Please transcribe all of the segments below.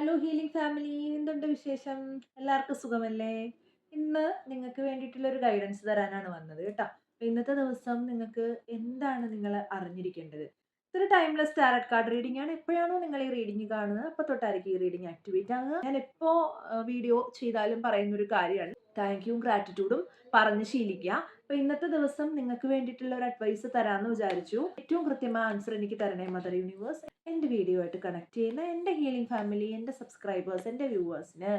Hello healing family എന്തുണ്ട് വിശേഷം? എല്ലാവർക്കും സുഖമല്ലേ? ഇന്ന് നിങ്ങൾക്ക് വേണ്ടിയിട്ടുള്ള ഒരു ഗൈഡൻസ് തരാനാണ് വന്നത് കേട്ടോ. അപ്പോൾ ഇന്നത്തെ ദിവസം നിങ്ങൾക്ക് എന്താണ് നിങ്ങൾ അറിഞ്ഞിരിക്കേണ്ടത്? ഇതൊരു ടൈംലെസ് ടാരറ്റ് കാർഡ് റീഡിംഗ് ആണ്. എപ്പോഴാണോ നിങ്ങൾ ഈ റീഡിംഗ് കാണുന്നത് അപ്പോൾ തൊട്ടായിരിക്കും ഈ റീഡിംഗ് ആക്ടിവേറ്റ് ആണ് ഞാൻ എപ്പോൾ വീഡിയോ ചെയ്താലും പറയുന്ന ഒരു കാര്യമാണ് താങ്ക് യും ഗ്രാറ്റിറ്റ്യൂഡും പറഞ്ഞ് ശീലിക്കുക. അപ്പോൾ ഇന്നത്തെ ദിവസം നിങ്ങൾക്ക് വേണ്ടിയിട്ടുള്ള ഒരു അഡ്വൈസ് തരാമെന്ന് വിചാരിച്ചു. ഏറ്റവും കൃത്യമായ ആൻസർ എനിക്ക് തരണേ മദർ യൂണിവേഴ്സ് എന്റെ വീഡിയോ ആയിട്ട് കണക്ട് ചെയ്യുന്ന എന്റെ ഹീലിംഗ് ഫാമിലി എന്റെ സബ്സ്ക്രൈബേഴ്സ് എന്റെ വ്യൂവേഴ്സിന്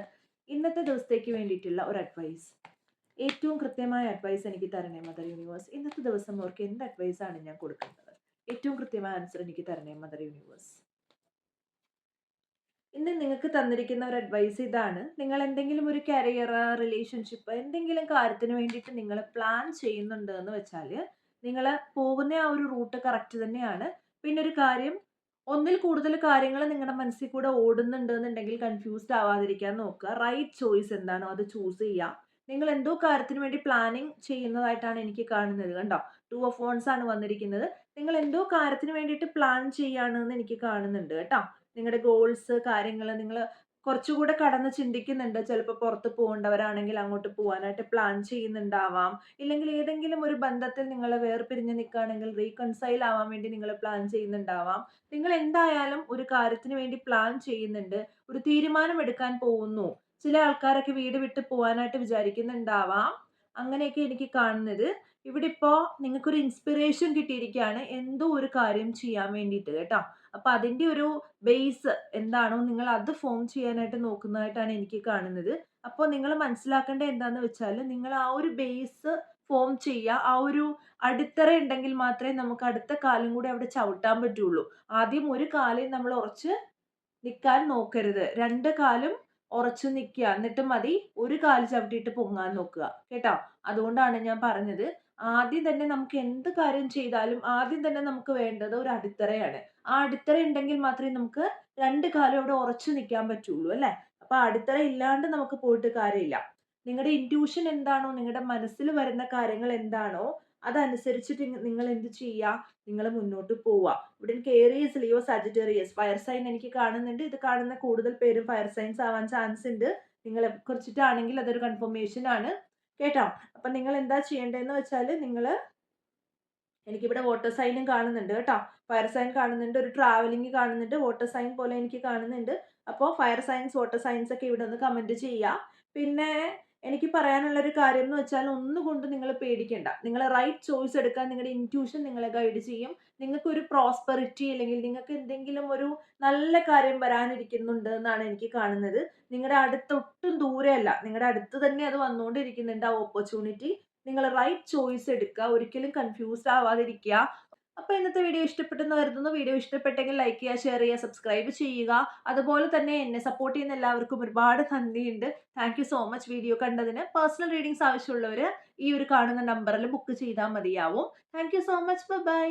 ഇന്നത്തെ ദിവസത്തേക്ക് വേണ്ടിയിട്ടുള്ള ഒരു അഡ്വൈസ് ഏറ്റവും കൃത്യമായ അഡ്വൈസ് എനിക്ക് തരണേ മദർ യൂണിവേഴ്സ് ഇന്നത്തെ ദിവസം അവർക്ക് എന്ത് അഡ്വൈസാണ് ഞാൻ കൊടുക്കുന്നത് ഏറ്റവും കൃത്യമായ ആൻസർ എനിക്ക് തരണേ മദർ യൂണിവേഴ്സ് ഇന്ന് നിങ്ങൾക്ക് തന്നിരിക്കുന്ന ഒരു അഡ്വൈസ് ഇതാണ്. നിങ്ങൾ എന്തെങ്കിലും ഒരു കരിയർ റിലേഷൻഷിപ്പ് എന്തെങ്കിലും കാര്യത്തിന് വേണ്ടിയിട്ട് നിങ്ങൾ പ്ലാൻ ചെയ്യുന്നുണ്ട് എന്ന് വെച്ചാൽ നിങ്ങൾ പോകുന്ന ആ ഒരു റൂട്ട് കറക്റ്റ് തന്നെയാണ്. പിന്നെ ഒരു കാര്യം ഒന്നിൽ കൂടുതൽ കാര്യങ്ങൾ നിങ്ങളുടെ മനസ്സിൽ കൂടെ ഓടുന്നുണ്ട് എന്നുണ്ടെങ്കിൽ കൺഫ്യൂസ്ഡ് ആവാതിരിക്കാൻ നോക്കുക. റൈറ്റ് ചോയ്സ് എന്താണോ അത് ചൂസ് ചെയ്യുക നിങ്ങൾ എന്തോ കാര്യത്തിന് വേണ്ടി പ്ലാനിങ് ചെയ്യുന്നതായിട്ടാണ് എനിക്ക് കാണുന്നത് കണ്ടോ? ടു ഓഫ് ഫോൺസ് ആണ് വന്നിരിക്കുന്നത്. നിങ്ങൾ എന്തോ കാര്യത്തിന് വേണ്ടിയിട്ട് പ്ലാൻ ചെയ്യാണെന്ന് എനിക്ക് കാണുന്നുണ്ട് കേട്ടോ. നിങ്ങളുടെ ഗോൾസ് കാര്യങ്ങൾ നിങ്ങൾ കുറച്ചുകൂടെ കടന്ന് ചിന്തിക്കുന്നുണ്ട്. ചിലപ്പോൾ പുറത്ത് പോകേണ്ടവരാണെങ്കിൽ അങ്ങോട്ട് പോകാനായിട്ട് പ്ലാൻ ചെയ്യുന്നുണ്ടാവാം. ഇല്ലെങ്കിൽ ഏതെങ്കിലും ഒരു ബന്ധത്തിൽ നിങ്ങൾ വേർപിരിഞ്ഞ് നിൽക്കുകയാണെങ്കിൽ റീകൺസൈൽ ആവാൻ വേണ്ടി നിങ്ങൾ പ്ലാൻ ചെയ്യുന്നുണ്ടാവാം. നിങ്ങൾ എന്തായാലും ഒരു കാര്യത്തിന് വേണ്ടി പ്ലാൻ ചെയ്യുന്നുണ്ട്. ഒരു തീരുമാനം എടുക്കാൻ പോകുന്നു. ചില ആൾക്കാരൊക്കെ വീട് വിട്ട് പോകാനായിട്ട് വിചാരിക്കുന്നുണ്ടാവാം. അങ്ങനെയൊക്കെ എനിക്ക് കാണുന്നത്. ഇവിടെ ഇപ്പോൾ നിങ്ങൾക്കൊരു ഇൻസ്പിറേഷൻ കിട്ടിയിരിക്കുകയാണ്. എന്തോ ഒരു കാര്യം ചെയ്യാൻ വേണ്ടിയിട്ട് കേട്ടോ. അപ്പോൾ അതിന്റെ ഒരു ബേസ് എന്താണോ നിങ്ങൾ അത് ഫോം ചെയ്യാനായിട്ട് നോക്കുന്നതായിട്ടാണ് എനിക്ക് കാണുന്നത്. അപ്പോൾ നിങ്ങൾ മനസ്സിലാക്കേണ്ടത് എന്താന്ന് വെച്ചാൽ നിങ്ങൾ ആ ഒരു ബേസ് ഫോം ചെയ്യുക. ആ ഒരു അടിത്തറ ഉണ്ടെങ്കിൽ മാത്രമേ നമുക്ക് അടുത്ത കാലം കൂടി അവിടെ ചവിട്ടാൻ പറ്റുള്ളൂ. ആദ്യം ഒരു കാലിൽ നമ്മൾ ഉറച്ച് നിൽക്കാൻ നോക്കരുത്. രണ്ട് കാലും ഉറച്ചു നിൽക്കുക. എന്നിട്ട് മതി ഒരു കാൽ ചവിട്ടിയിട്ട് പൊങ്ങാൻ നോക്കുക. കേട്ടോ? അതുകൊണ്ടാണ് ഞാൻ പറഞ്ഞത് ആദ്യം തന്നെ നമുക്ക് എന്ത് കാര്യം ചെയ്താലും ആദ്യം തന്നെ നമുക്ക് വേണ്ടത് ഒരു അടിത്തറയാണ്. ആ അടിത്തറ ഉണ്ടെങ്കിൽ മാത്രമേ നമുക്ക് രണ്ട് കാലം അവിടെ ഉറച്ചു നിൽക്കാൻ പറ്റുള്ളൂ അല്ലേ? അപ്പൊ അടിത്തറ ഇല്ലാണ്ട് നമുക്ക് പോയിട്ട് കാര്യമില്ല. നിങ്ങളുടെ ഇന്റ്യൂഷൻ എന്താണോ നിങ്ങളുടെ മനസ്സിൽ വരുന്ന കാര്യങ്ങൾ എന്താണോ അതനുസരിച്ചിട്ട് നിങ്ങൾ എന്ത് ചെയ്യുക നിങ്ങൾ മുന്നോട്ട് പോവുക ഇവിടെ എനിക്ക് Aries Leo Sagittarius fire sign എനിക്ക് കാണുന്നുണ്ട്. ഇത് കാണുന്ന കൂടുതൽ പേരും ഫയർ സൈൻസ് ആവാൻ ചാൻസ് ഉണ്ട്. നിങ്ങളെ കുറിച്ചിട്ടാണെങ്കിൽ അതൊരു കൺഫർമേഷൻ ആണ്. കേട്ടോ? അപ്പൊ നിങ്ങൾ എന്താ ചെയ്യേണ്ടതെന്ന് വെച്ചാൽ നിങ്ങൾ എനിക്കിവിടെ വാട്ടർ സൈനും കാണുന്നുണ്ട് കേട്ടോ. ഫയർ സൈൻ കാണുന്നുണ്ട് ഒരു ട്രാവലിംഗ് കാണുന്നുണ്ട് വാട്ടർ സൈൻ പോലെ എനിക്ക് കാണുന്നുണ്ട്. അപ്പോൾ ഫയർ സയൻസ് വാട്ടർ സയൻസ് ഒക്കെ ഇവിടെ ഒന്ന് കമന്റ് ചെയ്യുക പിന്നെ എനിക്ക് പറയാനുള്ള ഒരു കാര്യം എന്ന് വെച്ചാൽ ഒന്നുകൊണ്ട് നിങ്ങൾ പേടിക്കേണ്ട. നിങ്ങൾ റൈറ്റ് ചോയ്സ് എടുക്കാൻ നിങ്ങളുടെ ഇന്റ്യൂഷൻ നിങ്ങളെ ഗൈഡ് ചെയ്യും. നിങ്ങൾക്ക് ഒരു പ്രോസ്പെറിറ്റി അല്ലെങ്കിൽ നിങ്ങൾക്ക് എന്തെങ്കിലും ഒരു നല്ല കാര്യം വരാനിരിക്കുന്നുണ്ട് എന്നാണ് എനിക്ക് കാണുന്നത്. നിങ്ങളുടെ അടുത്തൊട്ടും ദൂരെയല്ല. നിങ്ങളുടെ അടുത്ത് തന്നെ അത് വന്നുകൊണ്ടിരിക്കുന്നുണ്ട് ആ ഓപ്പർച്യൂണിറ്റി നിങ്ങൾ റൈറ്റ് ചോയ്സ് എടുക്കുക. ഒരിക്കലും കൺഫ്യൂസ്ഡ് ആവാതിരിക്കുക. അപ്പോൾ ഇന്നത്തെ വീഡിയോ ഇഷ്ടപ്പെട്ടെന്ന് കരുതുന്നു. വീഡിയോ ഇഷ്ടപ്പെട്ടെങ്കിൽ ലൈക്ക് ചെയ്യുക ഷെയർ ചെയ്യുക സബ്സ്ക്രൈബ് ചെയ്യുക. അതുപോലെ തന്നെ എന്നെ സപ്പോർട്ട് ചെയ്യുന്ന എല്ലാവർക്കും ഒരുപാട് നന്ദിയുണ്ട്. Thank you so much video കണ്ടതിന്. പേഴ്സണൽ റീഡിങ്സ് ആവശ്യമുള്ളവർ ഈ ഒരു കാണുന്ന നമ്പറിൽ ബുക്ക് ചെയ്താൽ മതിയാവും. Thank you so much bye